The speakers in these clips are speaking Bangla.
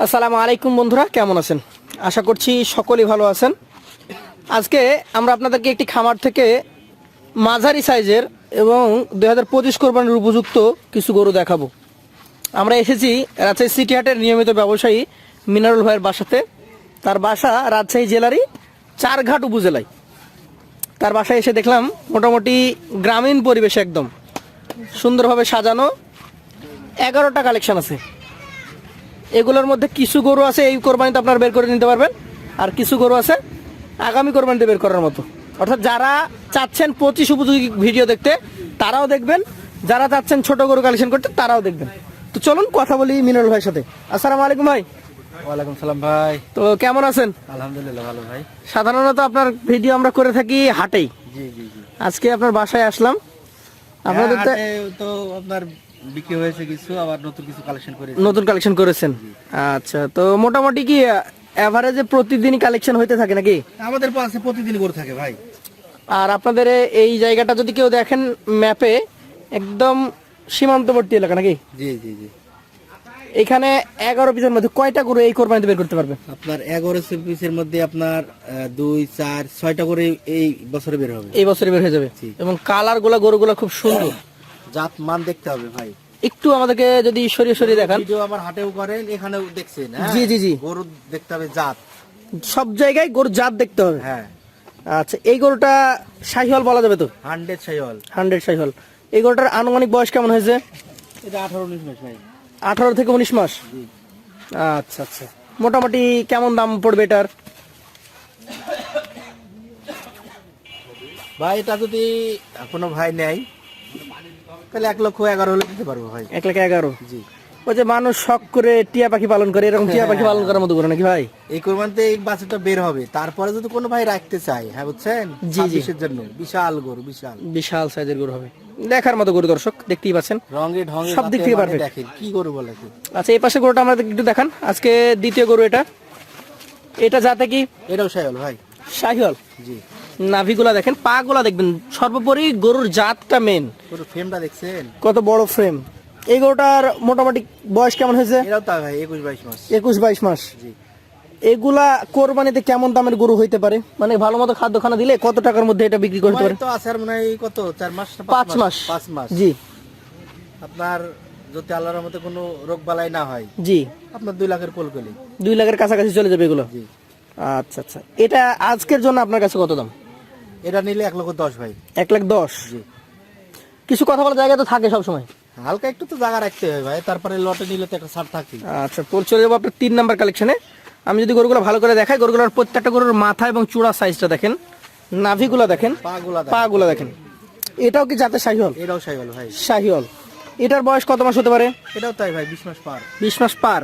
আসসালামু আলাইকুম বন্ধুরা, কেমন আছেন? আশা করছি সকলেই ভালো আছেন। আজকে আমরা আপনাদেরকে একটি খামার থেকে মাঝারি সাইজের এবং দুই হাজার পঁচিশ কোরবানির উপযুক্ত কিছু গরু দেখাবো। আমরা এসেছি রাজশাহী সিটি হাটের নিয়মিত ব্যবসায়ী মিনারুল ভাইয়ের বাসাতে। তার বাসা রাজশাহী জেলারই চারঘাট উপজেলায়। তার বাসায় এসে দেখলাম মোটামুটি গ্রামীণ পরিবেশে একদম। সুন্দরভাবে সাজানো এগারোটা কালেকশন আছে। এগুলোর মধ্যে কিছু গরু আছে এই কোরবানিতে আপনারা বের করে নিতে পারবেন। আর কিছু গরু আছে আগামী কোরবানিতে বের করার মতো। অর্থাৎ যারা চাচ্ছেন পঁচিশ উপযোগী ভিডিও দেখতে তারাও দেখবেন। যারা চাচ্ছেন ছোট গরু কালেকশন করতে তারাও দেখবেন। তো চলুন কথা বলি মিনারুল ভাইয়ের সাথে। আসসালামু আলাইকুম ভাই। ওয়ালাইকুম সালাম ভাই। তো কেমন আছেন? আলহামদুলিল্লাহ ভালো ভাই। সাধারণত আপনার ভিডিও আমরা করে থাকি হাটেই। জি জি জি। আজকে আপনার বাসায় আসলাম। আপনাদের তো আপনার বিক্রি হয়েছে কিছু আবার নতুন কিছু কালেকশন করে নতুন কালেকশন করেছেন? আচ্ছা তো মোটামুটি কি এভারেজে প্রতিদিনই কালেকশন হইতে থাকে নাকি? আমাদের পাশে প্রতিদিন করে থাকে ভাই। আর আপনাদের এই জায়গাটা যদি কেউ দেখেন ম্যাপে একদম সীমান্তবর্তী এলাকা নাকি? জি জি জি। এখানে এগারো পিসের মধ্যে কয়টা গরু এই কোরবানিতে বের করতে পারবে? আপনার এগারো পিসের মধ্যে আপনার দুই চার ছয়টা করে এই বছরে বের হবে। এই বছরে বের হয়ে যাবে। এবং কালারগুলা গরুগুলা খুব সুন্দর। জাত মান দেখতে হবে ভাই। একটু আমাদেরকে যদি সরিয়ে সরিয়ে দেখান। ভিডিও আমার হাটেও করেন এখানেও দেখছেন হ্যাঁ? জি, জি, জি। গরু দেখতে হবে জাত। সব জায়গায় গরু জাত দেখতে হবে। হ্যাঁ। আচ্ছা এই গরুটা শাহিওয়াল বলা যাবে তো? হান্ড্রেড সাইওয়াল হান্ড্রেড শাহিওয়াল এই গরুটার আনুমানিক বয়স কেমন হয়েছে? এটা আঠারো উনিশ মাস ভাই। আঠারো থেকে উনিশ মাস? আচ্ছা আচ্ছা। মোটামুটি কেমন দাম পড়বে এটার? ভাই এটা যদি কোনো ভাই নেয় তাহলে এক লক্ষ এগারো হলে দিতে পারব ভাই। এক লাখ এগারো? জি। ওই যে মানুষ শখ করে টিয়া পাখি পালন করে এরকম টিয়া পাখি পালন করার মতো করে নাকি ভাই? এই কোরবানিতে এই বাচ্চাটা বের হবে। তারপরে যদি কোনো ভাই রাখতে চায় হ্যাঁ বুঝছেন? জি, জি। জন্য। বিশাল গরু বিশাল। বিশাল সাইজের গরু হবে। দেখার মতো গরু দর্শক দেখতেই পাচ্ছেন। রঙে ঢঙে সব দিক থেকে perfect। দেখেন কি গরু বলে আচ্ছা এই পাশে গরুটা আমাদের একটু দেখান। আজকে দ্বিতীয় গরু এটা। এটা যাতে কি? এটাও সাইল ভাই। শাহিওয়াল। জি। নাভিগুলা দেখেন পা গুলা দেখবেন সর্বোপরি গরুর জাতটা মেন পুরো ফ্রেমটা দেখছেন? কত বড় ফ্রেম এই গরুটার মোটামুটি বয়স কেমন হয়েছে? এটাও তা ভাই একুশ বাইশ মাস। একুশ বাইশ মাস। জি। এগুলা কোরবানিতে কেমন দামের গরু হইতে পারে? মানে ভালো মতো খাদ্য খানা দিলে কত টাকার মধ্যে এটা বিক্রি করতে পারে? তো আছে আর মানে এই কত? চার মাস পাঁচ মাস? পাঁচ মাস। জি। আপনার যদি আল্লাহর মধ্যে কোনো রোগ বালাই না হয় জি। আপনার দুই লাখের কোল কলি দুই লাখের কাছাকাছি চলে যাবে এগুলো? জি। আচ্ছা আচ্ছা। এটা আজকের জন্য আপনার কাছে কত দাম? এটা নিলে এক লক্ষ দশ ভাই। এক লাখ দশ? জি। কিছু কথা বলার জায়গা তো থাকে সবসময়। হালকা একটু তো জায়গা রাখতে হয় ভাই তারপরে লটে নিলে তো একটা ছাড় থাকে আচ্ছা তোর চলে যাব আপনার তিন নাম্বার কালেকশনে আমি যদি গরুগুলো ভালো করে দেখাই গরুগুলোর প্রত্যেকটা গরুর মাথা এবং চূড়া সাইজটা দেখেন নাভিগুলো দেখেন পা গুলা দেখেন। এটাও কি জাতের শাহিওয়াল? এটাও সাইকেল ভাই। শাহিওয়াল। এটার বয়স কত মাস হতে পারে? এটাও তাই ভাই বিশ মাস পার। বিশ মাস পার।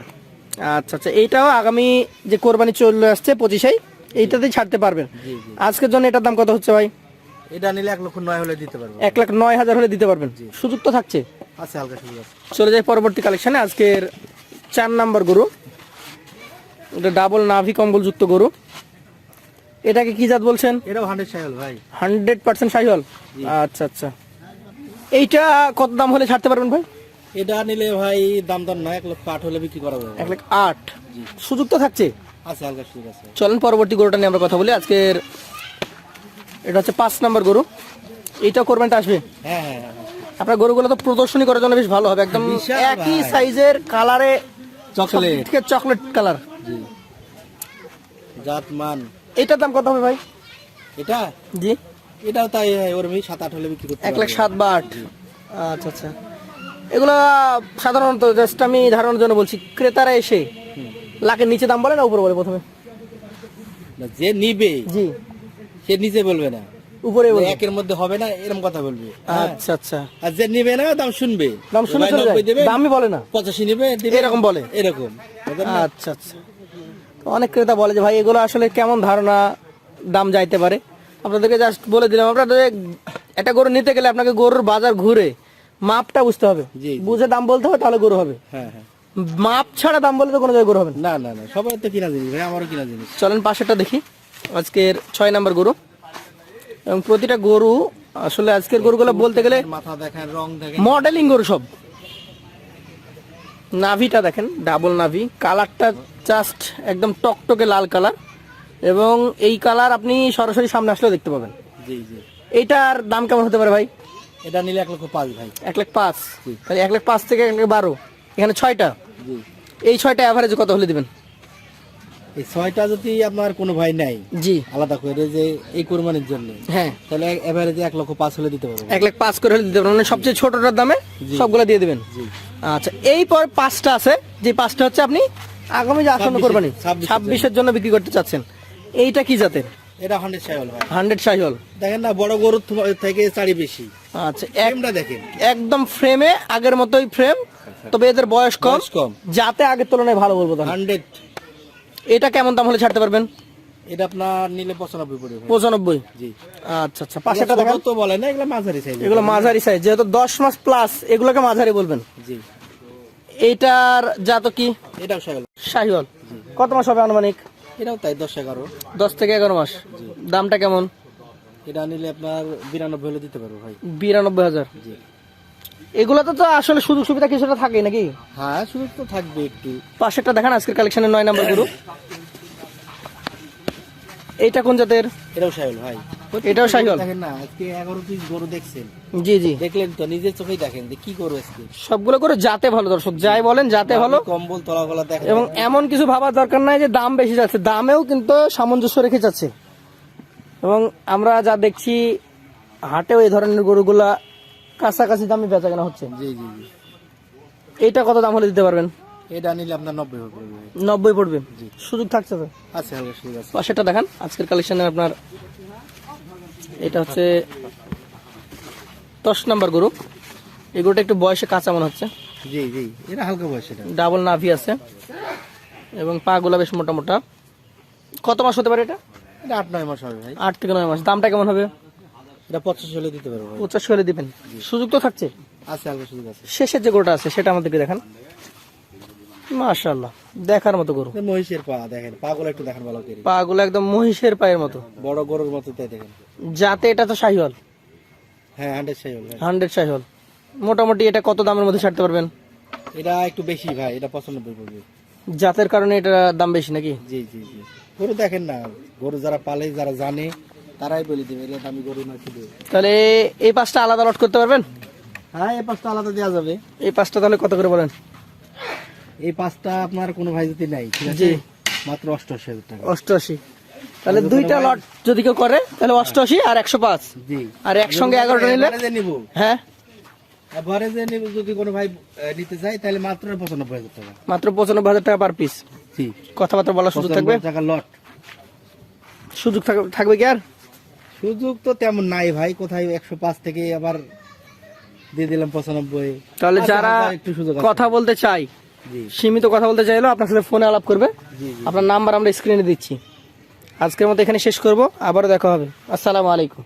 আচ্ছা আচ্ছা এইটাও আগামী যে কোরবানি চলে আসছে পঁচিশেই এইটাতেই ছাড়তে পারবেন। আজকের জন্য এটার দাম কত হচ্ছে ভাই? এটা নিলে এক লক্ষ নয় হলে দিতে পারব। এক লাখ নয় হাজার হলে দিতে পারবেন। সুযোগ তো থাকছে। আছে হালকা সুযোগ আছে। চলে যায় পরবর্তী কালেকশনে আজকের চার নাম্বার গরু। এটা ডাবল নাভি কম্বল যুক্ত গরু। এটাকে কি জাত বলছেন? এটাও হান্ড্রেড সাইকেল ভাই। Hundred percent cycle? আচ্ছা আচ্ছা। এইটা কত দাম হলে ছাড়তে পারবেন ভাই? এটা নিলে ভাই দাম দর নয় এক লক্ষ আট হলে বিক্রি করা যাবে। এক লাখ আট। সুযোগ তো থাকছে। আছে হালকা সুযোগ আছে। চলেন পরবর্তী গরুটা নিয়ে আমরা কথা বলি। আজকের এটা হচ্ছে পাঁচ নাম্বার গরু। এইটা কোরবানিটা আসবে? হ্যাঁ হ্যাঁ হ্যাঁ। আপনার গরুগুলো তো প্রদর্শনী করার জন্য বেশ ভালো হবে। একদম একই সাইজের কালারে চকলেট। থেকে চকলেট কালার। জি। জাত মান এটার দাম কত হবে ভাই? এটা? জি। এটাও তাই ওর আমি সাত আট হলে বিক্রি করতে এক লাখ সাত বা আট। আচ্ছা আচ্ছা। এগুলা সাধারণত জাস্ট আমি ধারণার জন্য বলছি ক্রেতারা এসে লাখের নিচে দাম বলে না উপরে বলে প্রথমে? না, যে নিবে জি। সে নিচে বলবে না। উপরে যে বলে একের মধ্যে হবে না এরকম কথা বলবে। হ্যাঁ। আচ্ছা আচ্ছা। আর যে নিবে না দাম শুনবে। দাম শুনে চলে দেবে দামই বলে না। পঁচাশি নিবে দিবে এরকম বলে। এরকম। আচ্ছা আচ্ছা। অনেক ক্রেতা বলে যে ভাই এগুলো আসলে কেমন ধারণা দাম যাইতে পারে? আপনাদেরকে জাস্ট বলে দিলাম আপনাদের একটা গরু নিতে গেলে আপনাকে গরুর বাজার ঘুরে মাপটা বুঝতে হবে। বুঝে দাম বলতে হবে তাহলে গরু হবে। হ্যাঁ হ্যাঁ। মাপ ছাড়া দাম বলে তো কোনো জায়গায় গরু হবে না। না না সবার তো কিনা জিনিস ভাই আমারও কিনা জিনিস। চলেন পাশেরটা দেখি। আজকের ছয় নাম্বার গরু। এবং প্রতিটা গরু আসলে আজকের গরুগুলো বলতে গেলে মাথা দেখেন রং দেখেন। মডেলিং গরু সব। নাভিটা দেখেন ডাবল নাভি। কালারটা জাস্ট একদম টকটকে লাল কালার। এবং এই কালার আপনি সরাসরি সামনে আসলেও দেখতে পাবেন। জি জি। এইটার দাম কেমন হতে পারে ভাই? এটা নিলে এক লক্ষ পাঁচ ভাই। এক লাখ পাঁচ। তাহলে এক লাখ পাঁচ থেকে এক লাখ বারো। এখানে ছয়টা? এই ছয়টা অ্যাভারেজ কত হলে দিবেন? এই ছয়টা যদি আপনার কোনো ভাই নাই জি। আলাদা করে যে এই কোরবানির জন্য হ্যাঁ। তাহলে এভারেজে এক লক্ষ পাঁচ হলে দিতে পারব। এক লাখ পাঁচ করে হলে দিতে পারবেন মানে সবচেয়ে ছোটটার দামে সবগুলো দিয়ে দিবেন? আচ্ছা এই পর পাঁচটা আছে যে পাঁচটা হচ্ছে আপনি আগামী যে আসন্ন কোরবানি ছাব্বিশের জন্য। বিক্রি করতে চাচ্ছেন। এইটা কি জাতের? এটা হান্ড্রেড সাইল ভাই। হান্ড্রেড শাহিওল দেখেন না বড় গরুর থেকে চারি বেশি। আচ্ছা এক ফ্রেমটা দেখেন। একদম ফ্রেমে আগের মতোই ফ্রেম তবে এদের বয়স কম। কম। যাতে আগের তুলনায় ভালো বলব হান্ড্রেড। এটা কেমন দাম হলে ছাড়তে পারবেন? এটা আপনার নিলে পঁচানব্বই পড়বে পঁচানব্বই? জি। আচ্ছা আচ্ছা। দেখেন। তো বলে না এগুলো মাঝারি সাইজ এগুলো মাঝারি সাইজ যেহেতু দশ মাস প্লাস এগুলোকে মাঝারি বলবেন? জি। এইটার জাত কি? এটাও শাহিওয়াল। কত মাস হবে আনুমানিক? এটাও তাই দশ এগারো। দশ থেকে এগারো মাস। দামটা কেমন? এটা নিলে আপনার বিরানব্বই হলে দিতে পারব ভাই। বিরানব্বই হাজার। জি। এগুলোতে তো আসলে সুযোগ সুবিধা কিছুটা থাকে নাকি? হ্যাঁ শুধু তো থাকবে একটু। পাশেরটা দেখান আজকের কালেকশনের নয় নম্বর গরু এটা কোন জাতের? এটাও সাইল ভাই। এটাও শাহিওয়াল দেখেন না আজকে এগারো পিস গরু দেখছেন। জি জি। দেখলেন তো নিজের চোখেই দেখেন যে কি গরু আজকে। সবগুলো করে জাতে ভালো দর্শক যাই বলেন জাতে ভালো। কম্বল তলা গলা দেখেন। এবং এমন কিছু ভাবার দরকার নাই যে দাম বেশি যাচ্ছে দামেও কিন্তু সামঞ্জস্য রেখে যাচ্ছে। এবং আমরা যা দেখছি হাটেও এই ধরনের গরুগুলা কাছাকাছি দামে বেচা কেনা হচ্ছে। জি জি জি। এইটা কত দাম হলে দিতে পারবেন? এটা নিলে আপনার নব্বই ভাই। নব্বই পড়বে? সুযোগ থাকছে তো? আচ্ছা পাশেটা দেখান আজকের কালেকশনে আপনার এটা হচ্ছে দশ নাম্বার গরু। এই গরুটা একটু বয়সে কাঁচা মনে হচ্ছে। জি জি এটা হালকা বয়স এটা। ডাবল নাভি আছে। এবং পা গুলা বেশ মোটা মোটা। কত মাস হতে পারে এটা? এটা আট নয় মাস হবে আট থেকে নয় মাস। দামটা কেমন হবে? এটা পঁচাশি হলে দিতে পারব ভাই। পঁচাশি হলে দিবেন। সুযোগ তো থাকছে? আছে হালকা সুযোগ আছে। শেষের যে গরুটা আছে সেটা আমাদেরকে দেখান। দেখার মতো গরু। মহিষের পা দেখেন পা গুলো একটু দেখেন ভালো করে। পা গুলো একদম মহিষের পায়ের মতো। বড় গরুর মতো তাই দেখেন। যাতে এটা তো শাহিওয়াল হ্যাঁ হান্ড্রেড শাহিওয়াল মোটামুটি এটা কত দামের মধ্যে ছাড়তে পারবেন? এটা একটু বেশি ভাই এটা পঁচানব্বই পড়বে। জাতের কারণে এটা দাম বেশি নাকি? জি জি জি। গরু দেখেন না গরু যারা পালে যারা জানে তারাই বলে দেবে এটা আমি গরু না কি দেবে তাহলে এই পাঁচটা আলাদা লট করতে পারবেন? হ্যাঁ এই পাঁচটা আলাদা দেওয়া যাবে। এই পাঁচটা তাহলে কত করে বলেন? এই পাঁচটা আপনার কোনো ভাই যদি নাই ঠিক আছে? জি। মাত্র অষ্টআশি হাজার টাকা। অষ্টআশি। তাহলে দুইটা লট যদি কেউ করে তাহলে অষ্টআশি আর একশো পাঁচ। জি। আর একসঙ্গে এগারোটা নিলে হ্যাঁ। এবারে যে নিব যদি কোনো ভাই নিতে চাই তাহলে মাত্র পঁচানব্বই হাজার টাকা। মাত্র পঁচানব্বই হাজার টাকা পার পিস কথাবার্তা বলার সুযোগ থাকবে? টাকা লট সুযোগ থাক- থাকবে কি আর? সুযোগ তো তেমন নাই ভাই। কোথায় একশো পাঁচ থেকে আবার দিয়ে দিলাম পঁচানব্বই। তাহলে আচ্ছা, যারা একটু সুযোগ আছে। কথা বলতে চাই জি। সীমিত কথা বলতে চাইলো আপনার সাথে ফোনে আলাপ করবে। জি জি আপনার নাম্বার আমরা স্ক্রিনে দিচ্ছি। আজকের মতো এখানে শেষ করব আবারও দেখা হবে। আসসালামু আলাইকুম।